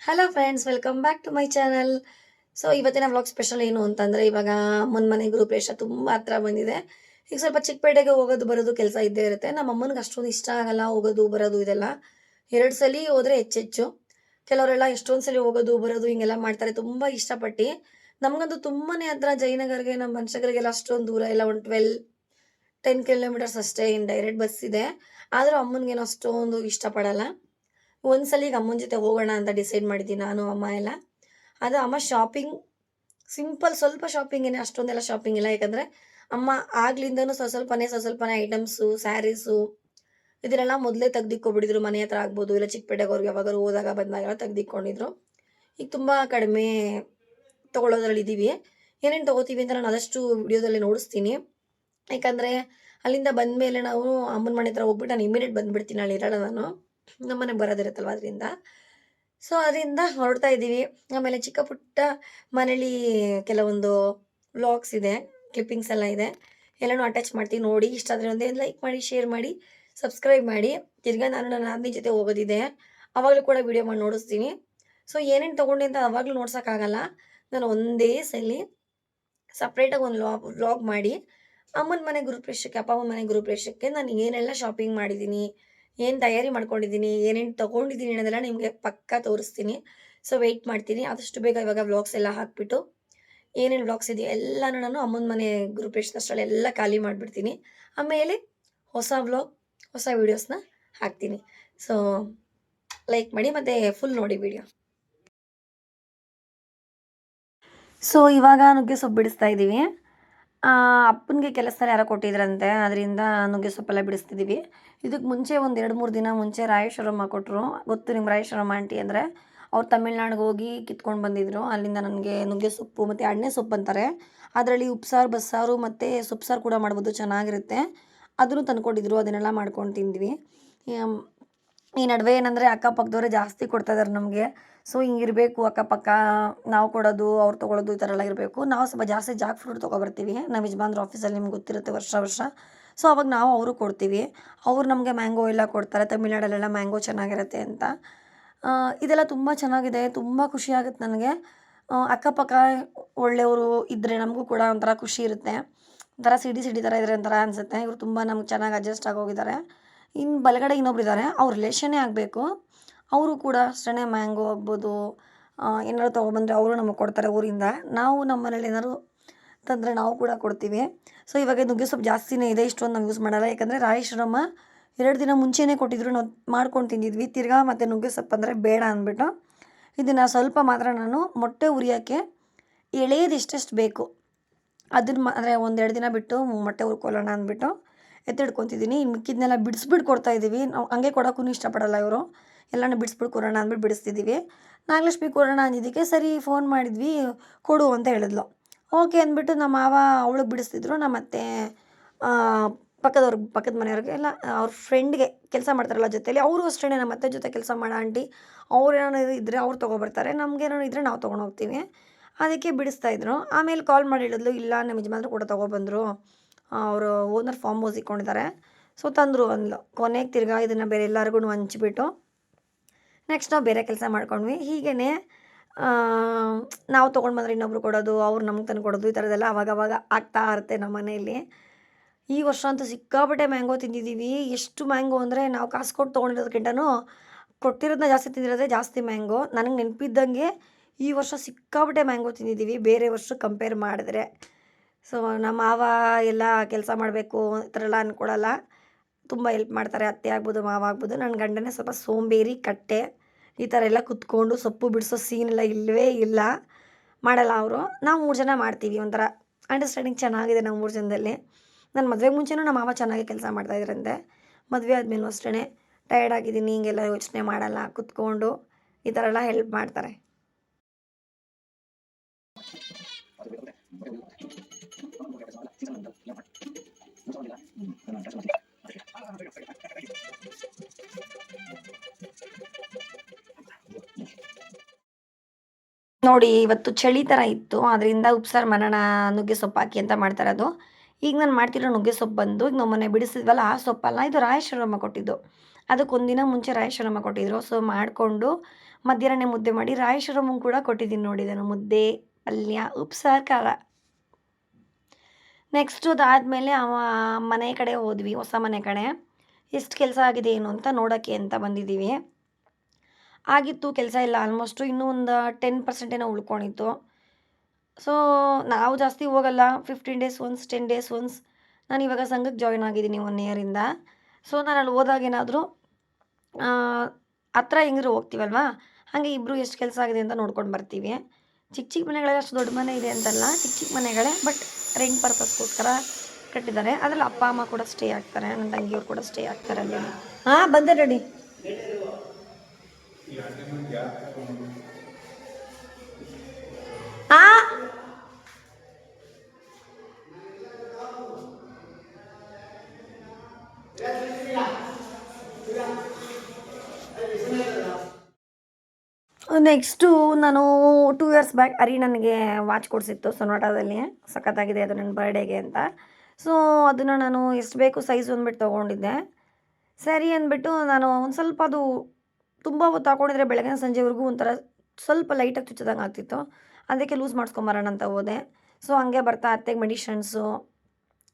Hello friends welcome back to my channel so ಇವತ್ತಿನ vlog special ಏನು ಅಂತಂದರೆ, ಇವಾಗ ಅಮ್ಮನ ಮನೆ ಗೃಹಪ್ರವೇಶ ತುಂಬ ಹತ್ರ ಬಂದಿದೆ. ಈಗ ಸ್ವಲ್ಪ ಚಿಕ್ಕಪೇಟೆಗೆ ಹೋಗೋದು ಬರೋದು ಕೆಲಸ ಇದ್ದೇ ಇರುತ್ತೆ. ನಮ್ಮ ಅಮ್ಮನಿಗೆ ಅಷ್ಟೊಂದು ಇಷ್ಟ ಆಗಲ್ಲ ಹೋಗೋದು, ಬರೋದು ಇದೆಲ್ಲ. ಎರಡು ಸಲ ಹೋದರೆ ಹೆಚ್ಚೆಚ್ಚು. ಕೆಲವರೆಲ್ಲ ಎಷ್ಟೊಂದು ಸಲ ಹೋಗೋದು, ಬರೋದು ಹಿಂಗೆಲ್ಲ ಮಾಡ್ತಾರೆ. ತುಂಬ ಇಷ್ಟಪಟ್ಟು. ನಮಗಂತೂ ತುಂಬಾ ಹತ್ರ ಜಯನಗರ್ಗೆ, ನಮ್ಮ ಮನುಷ್ಯರಿಗೆಲ್ಲ ಅಷ್ಟೊಂದು ದೂರ ಇಲ್ಲ. ಒಂದು ಟ್ವೆಲ್ ಟೆನ್ ಕಿಲೋಮೀಟರ್ಸ್ ಅಷ್ಟೇ ಇನ್ ಡೈರೆಕ್ಟ್ ಬಸ್ ಇದೆ. ಆದರೂ ಅಮ್ಮನಿಗೇನು ಅಷ್ಟೊಂದು ಇಷ್ಟಪಡಲ್ಲ. ಒಂದ್ಸಲ ಈಗ ಅಮ್ಮನ ಜೊತೆ ಹೋಗೋಣ ಅಂತ ಡಿಸೈಡ್ ಮಾಡಿದ್ದೀನಿ ನಾನು, ಅಮ್ಮ ಎಲ್ಲ. ಅದು ಅಮ್ಮ ಶಾಪಿಂಗ್ ಸಿಂಪಲ್ ಸ್ವಲ್ಪ ಶಾಪಿಂಗೇನೆ ಅಷ್ಟೊಂದೆಲ್ಲ ಶಾಪಿಂಗ್ ಇಲ್ಲ. ಯಾಕಂದರೆ ಅಮ್ಮ ಆಗ್ಲಿಂದನೂ ಸ್ವಲ್ಪ ಸ್ವಲ್ಪನೇ ಸ್ವಲ್ಪ ಸ್ವಲ್ಪನೇ ಐಟಮ್ಸು ಸ್ಯಾರೀಸು ಇದನ್ನೆಲ್ಲ ಮೊದಲೇ ತೆಗ್ದಿಕ್ಕೊಬಿಡಿದ್ರು ಮನೆ ಹತ್ರ ಆಗ್ಬೋದು, ಇಲ್ಲ ಚಿಕ್ಕಪೇಟೆಗೆ ಅವ್ರಿಗೆ ಯಾವಾಗಾದ್ರು ಹೋದಾಗ, ಬಂದಾಗೆಲ್ಲ ತೆಗ್ದಿಕ್ಕೊಂಡಿದ್ರು ಈಗ ತುಂಬ ಕಡಿಮೆ ತೊಗೊಳೋದ್ರಲ್ಲಿ ಇದ್ದೀವಿ ಏನೇನು ತೊಗೋತೀವಿ ಅಂತ ನಾನು ಆದಷ್ಟು ವಿಡಿಯೋದಲ್ಲಿ ನೋಡಿಸ್ತೀನಿ. ಯಾಕಂದರೆ ಅಲ್ಲಿಂದ ಬಂದಮೇಲೆ ನಾವು ಅಮ್ಮನ ಮನೆ ಹತ್ರ ಹೋಗ್ಬಿಟ್ಟು ನಾನು ಇಮಿಡಿಯೇಟ್ ಬಂದುಬಿಡ್ತೀನಿ, ಅಲ್ಲಿ ಇರಲ್ಲ ನಾನು. ನಮ್ಮನೆಗೆ ಬರೋದಿರುತ್ತಲ್ವ ಅದರಿಂದ. ಸೊ ಅದರಿಂದ ಹೊರಡ್ತಾ ಇದ್ದೀವಿ. ಆಮೇಲೆ ಚಿಕ್ಕ ಪುಟ್ಟ ಮನೇಲಿ ಕೆಲವೊಂದು ವ್ಲಾಗ್ಸ್ ಇದೆ ಕ್ಲಿಪ್ಪಿಂಗ್ಸ್ ಎಲ್ಲ ಇದೆ. ಎಲ್ಲನೂ ಅಟ್ಯಾಚ್ ಮಾಡ್ತೀನಿ ನೋಡಿ. ಇಷ್ಟ ಆದರೆ ಒಂದೇ ಲೈಕ್ ಮಾಡಿ ಶೇರ್ ಮಾಡಿ ಸಬ್ಸ್ಕ್ರೈಬ್ ಮಾಡಿ. ತಿರ್ಗಾ ನಾನು ನನ್ನ ಆದ್ನಿ ಜೊತೆ ಹೋಗೋದಿದೆ. ಅವಾಗಲೂ ಕೂಡ ವಿಡಿಯೋ ಮಾಡಿ ನೋಡಿಸ್ತೀನಿ. ಸೊ ಏನೇನು ತೊಗೊಂಡೆ ಅಂತ ಅವಾಗಲೂ ನೋಡ್ಸೋಕ್ಕಾಗಲ್ಲ ನಾನು ಒಂದೇ ಸಲ ಸಪ್ರೇಟಾಗಿ ಒಂದು ಲಾಗ್ ವ್ಲಾಗ್ ಮಾಡಿ ಅಮ್ಮನ ಮನೆ ಗೃಹಪ್ರವೇಶಕ್ಕೆ, ಅಪ್ಪ ಅಮ್ಮನ ಮನೆ ಗೃಹಪ್ರವೇಶಕ್ಕೆ ನಾನು ಏನೆಲ್ಲ ಶಾಪಿಂಗ್ ಮಾಡಿದ್ದೀನಿ ಏನು ತಯಾರಿ ಮಾಡ್ಕೊಂಡಿದ್ದೀನಿ ಏನೇನು ತೊಗೊಂಡಿದ್ದೀನಿ ಅನ್ನೋದೆಲ್ಲ ನಿಮಗೆ ಪಕ್ಕ ತೋರಿಸ್ತೀನಿ. ಸೊ ವೆಯ್ಟ್ ಮಾಡ್ತೀನಿ. ಆದಷ್ಟು ಬೇಗ ಇವಾಗ ವ್ಲಾಗ್ಸ್ ಎಲ್ಲ ಹಾಕ್ಬಿಟ್ಟು, ಏನೇನು ವ್ಲಾಗ್ಸ್ ಇದೆಯೋ ಎಲ್ಲನೂ ನಾನು ಅಮ್ಮನ ಮನೆ ಗೃಹಪ್ರವೇಶದಷ್ಟರಲ್ಲಿ ಎಲ್ಲ ಖಾಲಿ ಮಾಡಿಬಿಡ್ತೀನಿ. ಆಮೇಲೆ ಹೊಸ ವ್ಲಾಗ್ ಹೊಸ ವೀಡಿಯೋಸ್ನ ಹಾಕ್ತೀನಿ. ಸೊ ಲೈಕ್ ಮಾಡಿ ಮತ್ತು ಫುಲ್ ನೋಡಿ ವಿಡಿಯೋ ಸೊ ಇವಾಗ ನುಗ್ಗೆ ಸೊಪ್ಪು ಬಿಡಿಸ್ತಾ ಇದ್ದೀವಿ ಅಪ್ಪನಿಗೆ ಕೆಲಸದಲ್ಲಿ ಯಾರೋ ಕೊಟ್ಟಿದ್ರಂತೆ, ಅದರಿಂದ ನುಗ್ಗೆ ಸೊಪ್ಪೆಲ್ಲ ಬಿಡಿಸ್ತಿದ್ದೀವಿ ಇದಕ್ಕೆ ಮುಂಚೆ ಒಂದು ಎರಡು ಮೂರು ದಿನ ಮುಂಚೆ ರಾಯೇಶ್ವರಮ್ಮ ಕೊಟ್ಟರು ಗೊತ್ತು ನಿಮ್ಮ ರಾಯೇಶ್ವರಮ್ಮ ಆಂಟಿ ಅಂದರೆ, ಅವ್ರು ತಮಿಳ್ನಾಡಿಗೆ ಹೋಗಿ ಕಿತ್ಕೊಂಡು ಬಂದಿದ್ರು. ಅಲ್ಲಿಂದ ನನಗೆ ನುಗ್ಗೆ ಸೊಪ್ಪು ಮತ್ತು ಎಣ್ಣೆ ಸೊಪ್ಪು ಅಂತಾರೆ. ಅದರಲ್ಲಿ ಉಪ್ಸಾರು, ಬಸ್ಸಾರು ಮತ್ತು ಸೊಪ್ಪು ಕೂಡ ಮಾಡ್ಬೋದು, ಚೆನ್ನಾಗಿರುತ್ತೆ. ಅದನ್ನು ತಂದ್ಕೊಂಡಿದ್ರು ಅದನ್ನೆಲ್ಲ ಮಾಡ್ಕೊಂಡು ತಿಂದ್ವಿ. ಈ ನಡುವೆ ಏನಂದರೆ ಅಕ್ಕಪಕ್ಕದವರೇ ಜಾಸ್ತಿ ಕೊಡ್ತಾಯಿದ್ದಾರೆ ನಮಗೆ. ಸೊ ಹಿಂಗಿರಬೇಕು, ಅಕ್ಕಪಕ್ಕ. ನಾವು ಕೊಡೋದು, ಅವ್ರು ತೊಗೊಳೋದು, ಈ ಥರ ಎಲ್ಲ ಇರಬೇಕು. ನಾವು ಸ್ವಲ್ಪ ಜಾಸ್ತಿ ಜಾಕ್ ಫ್ರೂಟ್ ತೊಗೊಬರ್ತೀವಿ. ನಮ್ಮ ಯಜಮಾನ್ರ ಆಫೀಸಲ್ಲಿ ನಿಮ್ಗೆ ಗೊತ್ತಿರುತ್ತೆ ವರ್ಷ ವರ್ಷ. ಸೊ ಅವಾಗ ನಾವು ಅವರು ಕೊಡ್ತೀವಿ. ಅವ್ರು ನಮಗೆ ಮ್ಯಾಂಗೋ ಎಲ್ಲ ಕೊಡ್ತಾರೆ. ತಮಿಳ್ನಾಡಲ್ಲೆಲ್ಲ ಮ್ಯಾಂಗೋ ಚೆನ್ನಾಗಿರುತ್ತೆ ಅಂತ. ಇದೆಲ್ಲ ತುಂಬ ಚೆನ್ನಾಗಿದೆ. ತುಂಬ ಖುಷಿ ಆಗುತ್ತೆ ನನಗೆ. ಅಕ್ಕಪಕ್ಕ ಒಳ್ಳೆಯವರು ಇದ್ದರೆ ನಮಗೂ ಕೂಡ ಒಂಥರ ಖುಷಿ ಇರುತ್ತೆ. ಒಂಥರ ಸಿಡಿ ಸಿಡಿ ಥರ ಇದ್ರೆ ಒಂಥರ ಅನಿಸುತ್ತೆ. ಇವರು ತುಂಬ ನಮ್ಗೆ ಚೆನ್ನಾಗಿ ಅಡ್ಜಸ್ಟ್ ಆಗೋಗಿದ್ದಾರೆ. ಇನ್ನು ಬಲಗಡೆ ಇನ್ನೊಬ್ರು ಇದ್ದಾರೆ ಅವ್ರ ರಿಲೇಷನ್ನೇ ಆಗಬೇಕು. ಅವರು ಕೂಡ ಅಷ್ಟೇ ಮ್ಯಾಂಗೋ ಆಗ್ಬೋದು ಏನಾದ್ರು ತೊಗೊಂಡ್ಬಂದ್ರೆ ಅವರು ನಮಗೆ ಕೊಡ್ತಾರೆ ಊರಿಂದ. ನಾವು ನಮ್ಮ ಮನೇಲಿ ಏನಾದ್ರು ತಂದರೆ ನಾವು ಕೂಡ ಕೊಡ್ತೀವಿ. ಸೊ ಇವಾಗ ನುಗ್ಗೆ ಸೊಪ್ಪು ಜಾಸ್ತಿನೇ ಇದೆ, ಇಷ್ಟೊಂದು ನಾವು ಯೂಸ್ ಮಾಡಲ್ಲ. ಯಾಕಂದರೆ ರಾಯೇಶ್ವರಮ್ಮ ಎರಡು ದಿನ ಮುಂಚೆನೇ ಕೊಟ್ಟಿದ್ರು ನಾವು ಮಾಡ್ಕೊಂಡು ತಿಂದಿದ್ವಿ. ತಿರ್ಗಾ ಮತ್ತು ನುಗ್ಗೆ ಸೊಪ್ಪು ಅಂದರೆ ಬೇಡ ಅಂದ್ಬಿಟ್ಟು ಇದನ್ನು ಸ್ವಲ್ಪ ಮಾತ್ರ ನಾನು ಮೊಟ್ಟೆ ಉರಿಯೋಕ್ಕೆ ಎಳೆಯೋದು ಇಷ್ಟೆಷ್ಟು ಬೇಕು ಅದನ್ನ ಅಂದರೆ ಒಂದೆರಡು ದಿನ ಬಿಟ್ಟು ಮೊಟ್ಟೆ ಉರ್ಕೊಳ್ಳೋಣ ಅಂದ್ಬಿಟ್ಟು ಎತ್ತಿಡ್ಕೊತಿದ್ದೀನಿ. ಇನ್ನು ಮಿಕ್ಕಿದ್ನೆಲ್ಲ ಬಿಡಿಸ್ಬಿಟ್ಟು ಕೊಡ್ತಾಯಿದ್ದೀವಿ ನಾವು ಹಂಗೆ ಕೊಡೋಕ್ಕೂ ಇಷ್ಟಪಡಲ್ಲ ಇವರು. ಎಲ್ಲನೂ ಬಿಡಿಸ್ಬಿಟ್ಟು ಕೊಡೋಣ ಅಂದ್ಬಿಟ್ಟು ಬಿಡಿಸ್ತಿದ್ದೀವಿ ನಾಗಲಕ್ಷ್ಮಿ ಕೊಡೋಣ ಅಂದಿದ್ದಕ್ಕೆ ಸರಿ ಫೋನ್ ಮಾಡಿದ್ವಿ, ಕೊಡು ಅಂತ ಹೇಳಿದ್ಲು. ಓಕೆ ಅಂದ್ಬಿಟ್ಟು ನಮ್ಮ ಮಾವ ಅವಳಿಗೆ ಬಿಡಿಸ್ತಿದ್ರು ನಮ್ಮ ಮತ್ತೆ ಪಕ್ಕದವ್ರಿಗೆ ಪಕ್ಕದವ್ರ, ಪಕ್ಕದ ಮನೆಯವ್ರಿಗೆ ಎಲ್ಲ, ಅವ್ರ ಫ್ರೆಂಡ್ಗೆ ಕೆಲಸ ಮಾಡ್ತಾರಲ್ಲ ಜೊತೆಯಲ್ಲಿ ಅವರು ಅಷ್ಟೇ ನಮ್ಮ ಅತ್ತೆ ಜೊತೆ ಕೆಲಸ ಮಾಡೋ ಆಂಟಿ. ಅವ್ರು ಏನಾದ್ರು ಇದ್ದರೆ ಅವ್ರು ತೊಗೊಬರ್ತಾರೆ ನಮ್ಗೆ ಏನಾದ್ರು ಇದ್ದರೆ ನಾವು ತೊಗೊಂಡು ಹೋಗ್ತೀವಿ. ಅದಕ್ಕೆ ಬಿಡಿಸ್ತಾ ಇದ್ರು. ಆಮೇಲೆ ಕಾಲ್ ಮಾಡಿ ಹೇಳಿದ್ಲು, ಇಲ್ಲ, ನಮ್ಮ ಯಜಮಾನ್ರು ಕೂಡ ತೊಗೊಬಂದರು ಅವರು ಓನರ್ ಫಾರ್ಮ್ ಹೌಸ್ ಇಕ್ಕೊಂಡಿದ್ದಾರೆ ಸೊ ತಂದರು ಅಂದ್ಲು, ಕೊನೆಗೆ ತಿರ್ಗಾ ಇದನ್ನು ಬೇರೆ ಎಲ್ಲರಿಗೂ ಹಂಚ್ಬಿಟ್ಟು. ನೆಕ್ಸ್ಟ್ ನಾವು ಬೇರೆ ಕೆಲಸ ಮಾಡ್ಕೊಂಡ್ವಿ. ಹೀಗೇ ನಾವು ತೊಗೊಂಡು ಬಂದರೆ ಇನ್ನೊಬ್ರು ಕೊಡೋದು, ಅವ್ರು ನಮ್ಗೆ ತಂದು ಕೊಡೋದು, ಈ ಥರದ್ದೆಲ್ಲ ಅವಾಗವಾಗ ಆಗ್ತಾ ಇರುತ್ತೆ ನಮ್ಮ ಮನೆಯಲ್ಲಿ. ಈ ವರ್ಷ ಅಂತೂ ಸಿಕ್ಕಾಪಟ್ಟೆ ಮ್ಯಾಂಗೋ ತಿಂದಿದ್ದೀವಿ ಎಷ್ಟು ಮ್ಯಾಂಗೋ ಅಂದರೆ ನಾವು ಕಾಸು ಕೊಟ್ಟು ತೊಗೊಂಡಿರೋದಕ್ಕಿಂತನೂ ಕೊಟ್ಟಿರೋದನ್ನ ಜಾಸ್ತಿ ತಿಂದಿರೋದೇ ಜಾಸ್ತಿ ಮ್ಯಾಂಗೋ. ನನಗೆ ನೆನಪಿದ್ದಂಗೆ ಈ ವರ್ಷ ಸಿಕ್ಕಾಪಟ್ಟೆ ಮ್ಯಾಂಗೋ ತಿಂದಿದ್ದೀವಿ ಬೇರೆ ವರ್ಷ ಕಂಪೇರ್ ಮಾಡಿದ್ರೆ. ಸೊ ನಮ್ಮ ಮಾವ ಎಲ್ಲ ಕೆಲಸ ಮಾಡಬೇಕು, ಈ ಥರ ಎಲ್ಲ ಅಂದ್ಕೊಳಲ್ಲ ತುಂಬ ಹೆಲ್ಪ್ ಮಾಡ್ತಾರೆ, ಅತ್ತೆ ಆಗ್ಬೋದು, ಮಾವ ಆಗ್ಬೋದು. ನನ್ನ ಗಂಡನೇ ಸ್ವಲ್ಪ ಸೋಂಬೇರಿ, ಕಟ್ಟೆ ಈ ಥರ ಎಲ್ಲ ಕುತ್ಕೊಂಡು ಸೊಪ್ಪು ಬಿಡಿಸೋ ಸೀನ್ ಎಲ್ಲ ಇಲ್ಲವೇ ಇಲ್ಲ. ಮಾಡಲ್ಲ ಅವರು. ನಾವು ಮೂರು ಜನ ಮಾಡ್ತೀವಿ ಒಂಥರ ಅಂಡರ್ಸ್ಟ್ಯಾಂಡಿಂಗ್ ಚೆನ್ನಾಗಿದೆ ನಾವು ಮೂರು ಜನದಲ್ಲಿ. ನನ್ನ ಮದುವೆಗೆ ಮುಂಚೆನೂ ನಮ್ಮ ಮಾವ ಚೆನ್ನಾಗಿ ಕೆಲಸ ಮಾಡ್ತಾಯಿದ್ರಂತೆ ಮದುವೆ ಆದಮೇಲೂ ಅಷ್ಟೇ ಟಯರ್ಡ್ ಆಗಿದ್ದೀನಿ, ಹಿಂಗೆಲ್ಲ ಯೋಚನೆ ಮಾಡಲ್ಲ, ಕುತ್ಕೊಂಡು ಈ ಥರ ಎಲ್ಲ ಹೆಲ್ಪ್ ಮಾಡ್ತಾರೆ. ನೋಡಿ, ಇವತ್ತು ಚಳಿ ಥರ ಇತ್ತು. ಅದರಿಂದ ಉಪ್ಸಾರು ಮಾಡೋಣ ನುಗ್ಗೆ ಸೊಪ್ಪು ಹಾಕಿ ಅಂತ ಮಾಡ್ತಾರೆ ಅದು ಈಗ ನಾನು ಮಾಡ್ತಿರೋ ನುಗ್ಗೆ ಸೊಪ್ಪು ಬಂದು, ಈಗ ನಾವು ಮೊನ್ನೆ ಬಿಡಿಸಿದ್ವಲ್ಲ, ಆ ಸೊಪ್ಪಲ್ಲ ಇದು ರಾಯಶ್ರಮ ಕೊಟ್ಟಿದ್ದು. ಅದಕ್ಕೆ ಒಂದಿನ ಮುಂಚೆ ರಾಯಶ್ವರಮ್ಮ ಕೊಟ್ಟಿದ್ರು. ಸೊ ಮಾಡಿಕೊಂಡು ಮಧ್ಯಾಹ್ನ ಮುದ್ದೆ ಮಾಡಿ ರಾಯಶ್ರಮ ಕೂಡ ಕೊಟ್ಟಿದ್ದೀನಿ ನೋಡಿ ನಾನು ಮುದ್ದೆ, ಪಲ್ಯ, ಉಪ್ಸಾರು, ಖಾರ. ನೆಕ್ಸ್ಟು ಅದಾದಮೇಲೆ ಅವ ಮನೆ ಕಡೆ ಹೋದ್ವಿ, ಹೊಸ ಮನೆ ಕಡೆ. ಎಷ್ಟು ಕೆಲಸ ಆಗಿದೆ ಏನು ಅಂತ ನೋಡೋಕ್ಕೆ ಅಂತ ಬಂದಿದ್ದೀವಿ. ಆಗಿತ್ತು, ಕೆಲಸ ಇಲ್ಲ. ಆಲ್ಮೋಸ್ಟು ಇನ್ನೂ ಒಂದು ಟೆನ್ ಪರ್ಸೆಂಟ್ ಏನೋ ಉಳ್ಕೊಂಡಿತ್ತು. ಸೊ ನಾವು ಜಾಸ್ತಿ ಹೋಗಲ್ಲ. Fifteen days once ten days once ನಾನು ಇವಾಗ ಸಂಘಕ್ಕೆ ಜಾಯ್ನ್ ಆಗಿದ್ದೀನಿ ಒನ್ ಇಯರಿಂದ ಸೊ ನಾನು ಅಲ್ಲಿ ಹೋದಾಗ ಏನಾದರೂ ಹತ್ರ ಹೆಂಗಿರು ಹೋಗ್ತೀವಲ್ವಾ? ಹಾಗೆ ಇಬ್ಬರು ಎಷ್ಟು ಕೆಲಸ ಆಗಿದೆ ಅಂತ ನೋಡ್ಕೊಂಡು ಬರ್ತೀವಿ. ಚಿಕ್ಕ ಚಿಕ್ಕ ಮನೆಗಳಲ್ಲಿ ಅಷ್ಟು ದೊಡ್ಡ ಮನೆ ಇದೆ ಅಂತಲ್ಲ ಚಿಕ್ಕ ಚಿಕ್ಕ ಮನೆಗಳೇ ಬಟ್ ರೆಂಟ್ ಪರ್ಪಸ್ಗೋಸ್ಕರ ಕಟ್ಟಿದ್ದಾರೆ. ಅದರಲ್ಲಿ ಅಪ್ಪ, ಅಮ್ಮ ಕೂಡ ಸ್ಟೇ ಆಗ್ತಾರೆ. ನನ್ನ ತಂಗಿಯವ್ರು ಕೂಡ ಸ್ಟೇ ಆಗ್ತಾರೆ ಅಲ್ಲಿ. ಹಾಂ, ಬಂದೆ ರೆಡಿ ಹಾಂ ನೆಕ್ಸ್ಟು ನಾನು ಟೂ ಇಯರ್ಸ್ ಬ್ಯಾಕ್ ಅರಿ ನನಗೆ ವಾಚ್ ಕೊಡಿಸಿತ್ತು ಸೊನಾಟಾದಲ್ಲಿ ಸಖತ್ತಾಗಿದೆ ಅದು ನನ್ನ ಬರ್ಡೇಗೆ ಅಂತ. ಸೊ ಅದನ್ನು ನಾನು ಎಷ್ಟು ಬೇಕು ಸೈಜ್ ಅಂದ್ಬಿಟ್ಟು ತೊಗೊಂಡಿದ್ದೆ. ಸರಿ ಅಂದ್ಬಿಟ್ಟು ನಾನು ಒಂದು ಸ್ವಲ್ಪ ಅದು ತುಂಬ ಹೊತ್ತು ಹಾಕೊಂಡಿದ್ರೆ ಬೆಳಗಿನ ಸಂಜೆವರೆಗೂ ಒಂಥರ ಸ್ವಲ್ಪ ಲೈಟಾಗಿ ಚುಚ್ಚದಂಗೆ ಆಗ್ತಿತ್ತು. ಅದಕ್ಕೆ ಲೂಸ್ ಮಾಡಿಸ್ಕೊಂಬರೋಣ ಅಂತ ಹೋದೆ. ಸೊ ಹಂಗೆ ಬರ್ತಾ ಅತ್ತೆಗೆ ಮೆಡಿಷನ್ಸು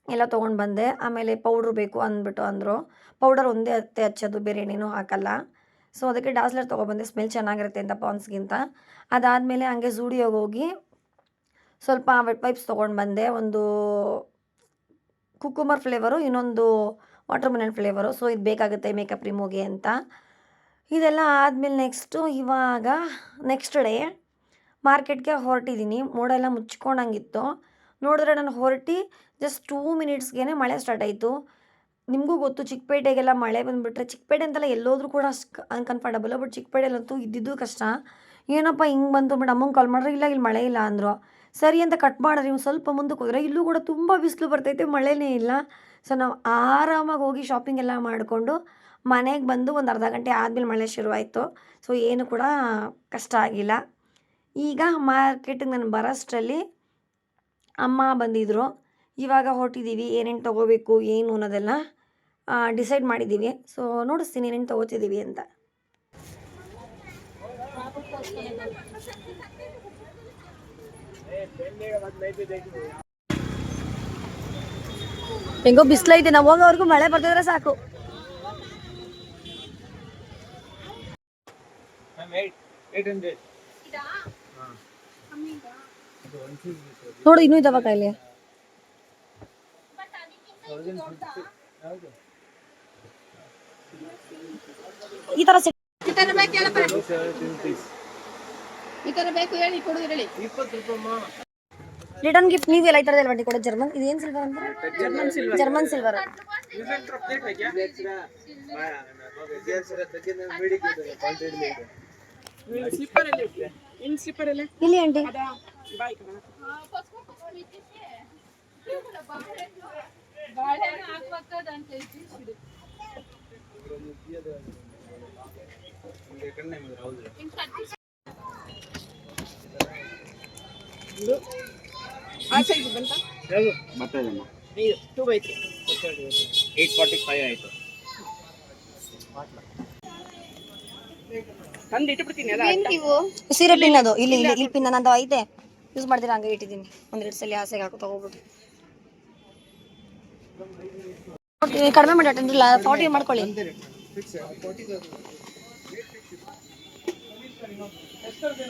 ಎಲ್ಲ ತೊಗೊಂಡು ಬಂದೆ. ಆಮೇಲೆ ಪೌಡ್ರ್ ಬೇಕು ಅಂದ್ಬಿಟ್ಟು ಅಂದರು. ಪೌಡರ್ ಒಂದೇ ಅತ್ತೆ ಹಚ್ಚೋದು, ಬೇರೆ ಏನೇನೂ ಹಾಕಲ್ಲ. ಸೊ ಅದಕ್ಕೆ ಡಾಸ್ಲರ್ ತೊಗೊಬಂದೆ. ಸ್ಮೆಲ್ ಚೆನ್ನಾಗಿರುತ್ತೆ ಅಂತ ಪಾನ್ಸ್ಗಿಂತ. ಅದಾದಮೇಲೆ ಹಂಗೆ ಝೂಡಿಯೋಗೆ ಹೋಗಿ ಸ್ವಲ್ಪ ವೆಟ್ ಪೈಪ್ಸ್ ತೊಗೊಂಡು ಬಂದೆ. ಒಂದು ಕುಕ್ಕುಮರ್ ಫ್ಲೇವರು ಇನ್ನೊಂದು ವಾಟರ್ ಮಿಲನ್ ಫ್ಲೇವರು ಸೊ ಇದು ಬೇಕಾಗುತ್ತೆ ಮೇಕಪ್ ರಿಮೂವ್ಗೆ ಅಂತ. ಇದೆಲ್ಲ ಆದಮೇಲೆ ನೆಕ್ಸ್ಟು ಇವಾಗ ನೆಕ್ಸ್ಟ್ ಡೇ ಮಾರ್ಕೆಟ್ಗೆ ಹೊರಟಿದ್ದೀನಿ ಮೋಡ ಎಲ್ಲ ಮುಚ್ಕೊಂಡಂಗಿತ್ತು ನೋಡಿದ್ರೆ ನಾನು ಹೊರಟಿ ಜಸ್ಟ್ ಟೂ ಮಿನಿಟ್ಸ್ಗೆ ಮಳೆ ಸ್ಟಾರ್ಟ್ ಆಯಿತು. ನಿಮಗೂ ಗೊತ್ತು ಚಿಕ್ಕಪೇಟೆಗೆಲ್ಲ ಮಳೆ ಬಂದುಬಿಟ್ರೆ ಚಿಕ್ಕಪೇಟೆ ಅಂತೆಲ್ಲ ಎಲ್ಲೋದ್ರೂ ಕೂಡ ಅಷ್ಟು ಅನ್ಕಂಫರ್ಟಬಲ್ ಬಟ್ ಚಿಕ್ಕಪೇಟೆಲಂತೂ ಇದ್ದಿದ್ದು ಕಷ್ಟ. ಏನಪ್ಪ ಹಿಂಗೆ ಬಂತು ಬಿಟ್ಟು ಅಮ್ಮಂಗೆ ಕಾಲ್ ಮಾಡಿದ್ರೆ ಇಲ್ಲ, ಇಲ್ಲಿ ಮಳೆ ಇಲ್ಲ ಅಂದರು. ಸರಿ ಅಂತ ಕಟ್ ಮಾಡಿದ್ರೆ ಇವ್ನು ಸ್ವಲ್ಪ ಮುಂದಕ್ಕೆ ಹೋದ್ರೆ ಇಲ್ಲೂ ಕೂಡ ತುಂಬ ಬಿಸಿಲು ಬರ್ತೈತೆ, ಮಳೆನೇ ಇಲ್ಲ. ಸೊ ನಾವು ಆರಾಮಾಗಿ ಹೋಗಿ ಶಾಪಿಂಗ್ ಎಲ್ಲ ಮಾಡಿಕೊಂಡು ಮನೆಗೆ ಬಂದು ಒಂದು ಅರ್ಧ ಗಂಟೆ ಆದಮೇಲೆ ಮಳೆ ಶುರುವಾಯಿತು. ಸೊ, ಏನು ಕೂಡ ಕಷ್ಟ ಆಗಿಲ್ಲ. ಈಗ ಮಾರ್ಕೆಟಿಗೆ ನಾನು ಬರೋಷ್ಟರಲ್ಲಿ ಅಮ್ಮ ಬಂದಿದ್ದರು ಇವಾಗ ಹೊರಟಿದ್ದೀವಿ ಏನೇನು ತೊಗೋಬೇಕು, ಏನು ಅನ್ನೋದೆಲ್ಲ ಡಿಸೈಡ್ ಮಾಡಿದ್ದೀವಿ ಸೊ, ನೋಡಿಸ್ತೀನಿ ಏನೇನು ತೊಗೋತಿದ್ದೀವಿ ಅಂತ. ಹೆಂಗೋ ಬಿಸಿಲೈತೆ ನಾವು ಹೋಗೋವರೆಗೂ ಮಳೆ ಬರ್ತಿದ್ರೆ ಸಾಕು. ನೋಡು ಇನ್ನೂ ಇದಾವ ಕಾಯಿಲೆ ಈ ತರ ಈ ತರ ಬೇಕು ಹೇಳಪ್ಪ. ಈ ತರ ಬೇಕು ಹೇಳಿ ಕೊಡು ಹೇಳಿ. ರಿಟರ್ನ್ ಗಿಫ್ಟ್ ನೀವೆಲ್ಲ ಈ ಥರದ್ದು ಬಡ್ಡಿ ಕೊಡೋದು ಜರ್ಮನ್ ಇದೇನು ಸಿಲ್ವರ್ ಅಂತ German silver German silver slipper ಅಲ್ಲಿ ಇನ್ ಸ್ಲಿಪ್ಪರ್ ಅಲ್ಲಿ ಇಲ್ಲಿ ಆಂಟಿ ಬಾಯ್ ಬಾಳೆಹಣ್ಣು ಹಾಕ್ಬೇಕದಂತ ಹೇಳ್ತೀನಿ ಆ ಸೈಜ್ ಬಂತ ಬರ್ತದಮ್ಮ ಇದು two by three eight forty five ಆಯಿತು ತಂದು ಇಟ್ಬಿಡ್ತೀನಿ ಅಲ್ಲ ಸೀರೆ ಪಿನ್ ಅದು ಇಲ್ಲಿ ಇಲ್ಲಿ ಇಲ್ಲಿ. ಪಿನ್ ನಂದು ಐತೆ. ಯೂಸ್ ಮಾಡ್ತೀರಾ? ಹಂಗೆ ಇಟ್ಟಿದ್ದೀನಿ. ಒಂದೆರಡು ಸಲ ಆಸೆಗೆ ಹಾಕೋ ತಗೋಬಿಟ್ಟು ಕಡಿಮೆ ಮಾಡಿ ಅಟೆಂಡಿಲ್ಲ ಫಾರ್ಟಿ ಮಾಡ್ಕೊಳ್ಳಿ.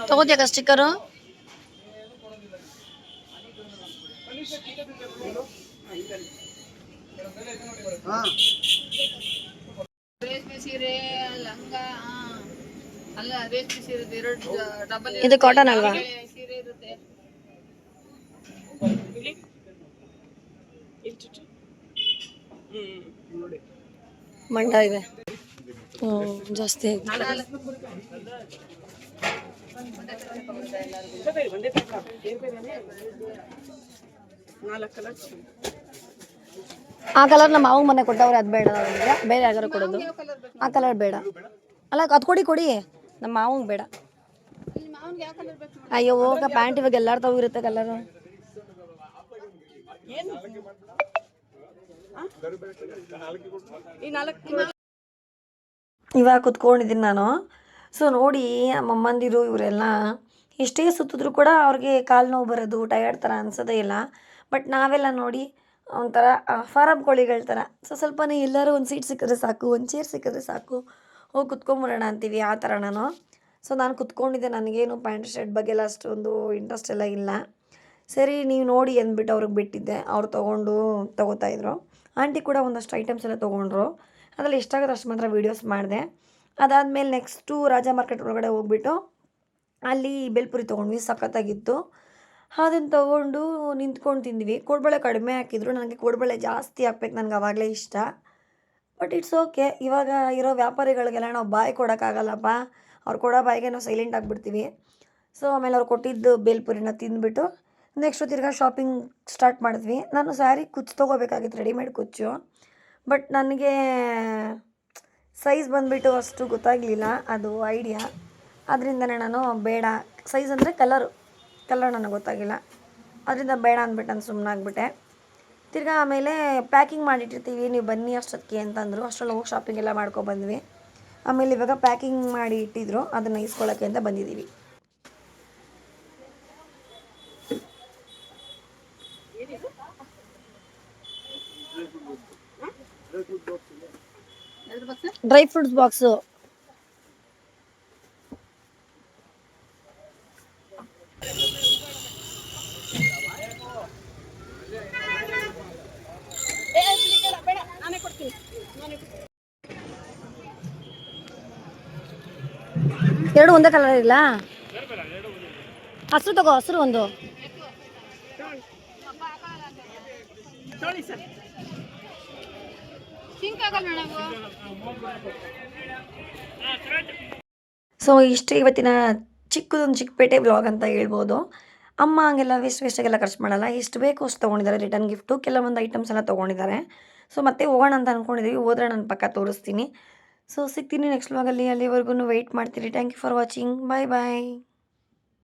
ತಗೋತಿಯಾಕ ಸ್ಟಿಕ್ಕರು ಸೀರೆ ಲಂಗ ಆ. ಅಲ್ಲ ರೇಷ್ಮೆ ಸೀರೆ ಎರಡು ಡಬಲ್ ಇದು ಕಾಟನ್ ಅಲ್ವಾ? ಮಂಡ ಇದೆ. ಹ್ಞೂ ಜಾಸ್ತಿ ಆ ಕಲರ್ ನಮ್ಮ ಮಾವಂಗ್ ಮನೆ ಕೊಟ್ಟವ್ರೆ ಅದು ಬೇಡ ಬೇರೆ ಯಾರು ಕೊಡೋದು. ಆ ಕಲರ್ ಬೇಡ. ಅಲ್ಲ ಅದು ಕೊಡಿ ಕೊಡಿ. ನಮ್ಮ ಮಾವಂಗೆ ಬೇಡ. ಅಯ್ಯೋ ಹೋಗ ಪ್ಯಾಂಟ್ ಇವಾಗ ಎಲ್ಲಾರು ತಾವು ಇರುತ್ತೆ ಕಲರು ಇವಾಗ ಕುತ್ಕೊಂಡಿದ್ದೀನಿ ನಾನು. ಸೊ ನೋಡಿ ನಮ್ಮಮ್ಮಂದಿರು ಇವರೆಲ್ಲ ಎಷ್ಟೇ ಸುತ್ತಿದ್ರು ಕೂಡ ಅವ್ರಿಗೆ ಕಾಲು ನೋವು ಬರೋದು ಟಯರ್ಡ್ ಥರ ಅನ್ಸೋದೇ ಇಲ್ಲ. ಬಟ್ ನಾವೆಲ್ಲ ನೋಡಿ ಒಂಥರ ಫಾರಮ್ ಕೋಳಿಗಳ ಥರ. ಸೊ ಸ್ವಲ್ಪನೇ ಎಲ್ಲರೂ ಒಂದು ಸೀಟ್ ಸಿಕ್ಕಿದ್ರೆ ಸಾಕು ಒಂದು ಚೇರ್ ಸಿಕ್ಕಿದ್ರೆ ಸಾಕು. ಹೋಗಿ ಕುತ್ಕೊಂಬಿಡೋಣ ಅಂತೀವಿ ಆ ಥರ ನಾನು. ಸೊ ನಾನು ಕುತ್ಕೊಂಡಿದ್ದೆ. ನನಗೇನು ಪ್ಯಾಂಟ್, ಶರ್ಟ್ ಬಗ್ಗೆ ಎಲ್ಲ ಅಷ್ಟೊಂದು ಇಂಟ್ರೆಸ್ಟ್ ಎಲ್ಲ ಇಲ್ಲ. ಸರಿ, ನೀವು ನೋಡಿ ಅಂದ್ಬಿಟ್ಟು ಅವ್ರಿಗೆ ಬಿಟ್ಟಿದ್ದೆ. ಅವ್ರು ತೊಗೊಂಡು ತೊಗೋತಾಯಿದ್ರು ಆಂಟಿ ಕೂಡ ಒಂದಷ್ಟು ಐಟಮ್ಸ್ ಎಲ್ಲ ತೊಗೊಂಡ್ರು. ಅದರಲ್ಲಿ ಎಷ್ಟಾಗುತ್ತೆ ಅಷ್ಟು ಮಾತ್ರ ವೀಡಿಯೋಸ್ ಮಾಡಿದೆ. ಅದಾದಮೇಲೆ ನೆಕ್ಸ್ಟು ರಾಜ ಮಾರ್ಕೆಟ್ ಒಳಗಡೆ ಹೋಗ್ಬಿಟ್ಟು ಅಲ್ಲಿ ಬೇಲ್ಪುರಿ ತೊಗೊಂಡ್ವಿ. ಸಖತ್ತಾಗಿತ್ತು. ಅದನ್ನು ತೊಗೊಂಡು ನಿಂತ್ಕೊಂಡು ತಿಂದ್ವಿ. ಕೋಡ್ಬಳೆ ಕಡಿಮೆ ಹಾಕಿದ್ರು. ನನಗೆ ಕೋಡ್ಬಳೆ ಜಾಸ್ತಿ ಹಾಕ್ಬೇಕು. ನನಗೆ ಆವಾಗಲೇ ಇಷ್ಟ. ಬಟ್ ಇಟ್ಸ್ ಓಕೆ ಇವಾಗ ಇರೋ ವ್ಯಾಪಾರಿಗಳಿಗೆಲ್ಲ ನಾವು ಬಾಯಿ ಕೊಡೋಕ್ಕಾಗಲ್ಲಪ್ಪ. ಅವ್ರು ಕೊಡೋ ಬಾಯಿಗೆ ನಾವು ಸೈಲೆಂಟ್ ಆಗಿಬಿಡ್ತೀವಿ. ಸೊ ಆಮೇಲೆ ಅವ್ರು ಕೊಟ್ಟಿದ್ದು ಬೇಲ್ಪುರಿನ ತಿಂದ್ಬಿಟ್ಟು ನೆಕ್ಸ್ಟು ತಿರ್ಗಾ ಶಾಪಿಂಗ್ ಸ್ಟಾರ್ಟ್ ಮಾಡಿದ್ವಿ. ನಾನು ಸ್ಯಾರಿ ಕುಚ್ಚು ತೊಗೋಬೇಕಾಗಿತ್ತು ರೆಡಿಮೇಡ್ ಕುಚ್ಚು. ಬಟ್ ನನಗೆ ಸೈಜ್ ಬಂದುಬಿಟ್ಟು ಅಷ್ಟು ಗೊತ್ತಾಗಲಿಲ್ಲ, ಅದು ಐಡಿಯಾ ಅದರಿಂದನೇ ನಾನು ಬೇಡ. ಸೈಜ್ ಅಂದರೆ ಕಲರು ಕಲರ್ ನನಗೆ ಗೊತ್ತಾಗಿಲ್ಲ. ಅದರಿಂದ ಬೇಡ ಅಂದ್ಬಿಟ್ಟು ನಾನು ಸುಮ್ಮನಾಗ್ಬಿಟ್ಟೆ ತಿರ್ಗಾ ಆಮೇಲೆ ಪ್ಯಾಕಿಂಗ್ ಮಾಡಿಟ್ಟಿರ್ತೀವಿ ನೀವು ಬನ್ನಿ ಅಷ್ಟೊತ್ತಿಗೆ ಅಂತಂದರು. ಅಷ್ಟರಲ್ಲಿ ಹೋಗಿ ಶಾಪಿಂಗ್ ಎಲ್ಲ ಮಾಡ್ಕೊಬಂದ್ವಿ ಆಮೇಲೆ ಇವಾಗ ಪ್ಯಾಕಿಂಗ್ ಮಾಡಿ ಇಟ್ಟಿದ್ರು ಅದನ್ನು ಇಸ್ಕೊಳ್ಳೋಕ್ಕೆ ಅಂತ ಬಂದಿದ್ದೀವಿ ಡ್ರೈ ಫ್ರೂಟ್ಸ್ ಬಾಕ್ಸು ಏ ಬಿಡಿ, ಬೇಡ ಬೇಡ ನಾನೇ ಕೊಡ್ತೀನಿ ನಾನೇ ಕೊಡ್ತೀನಿ. ಎರಡು ಒಂದೇ ಕಲರ್ ಇಲ್ಲ ಹಸಿರು ತಗೋ, ಹಸಿರು ಒಂದು. ಸೊ ಇಷ್ಟು ಇವತ್ತಿನ ಚಿಕ್ಕದೊಂದು ಚಿಕ್ಕಪೇಟೆ ವ್ಲಾಗ್ ಅಂತ ಹೇಳ್ಬೋದು. ಅಮ್ಮ ಹಂಗೆಲ್ಲ ವೇಸ್ಟ್ ವೇಸ್ಟಾಗೆಲ್ಲ ಖರ್ಚು ಮಾಡಲ್ಲ. ಎಷ್ಟು ಬೇಕು ಅಷ್ಟು ತೊಗೊಂಡಿದ್ದಾರೆ ರಿಟರ್ನ್ ಗಿಫ್ಟು ಕೆಲವೊಂದು ಐಟಮ್ಸ್ ಎಲ್ಲ ತೊಗೊಂಡಿದ್ದಾರೆ. ಸೊ ಮತ್ತೆ ಹೋಗೋಣ ಅಂತ ಅಂದ್ಕೊಂಡಿದ್ದೀವಿ ಹೋದ್ರೆ ನಾನು ಪಕ್ಕ ತೋರಿಸ್ತೀನಿ. ಸೊ ಸಿಗ್ತೀನಿ ನೆಕ್ಸ್ಟ್ ವ್ಲಾಗಲ್ಲಿ ಅಲ್ಲಿವರೆಗೂ ವೆಯ್ಟ್ ಮಾಡ್ತೀರಿ. Thank you for watching bye bye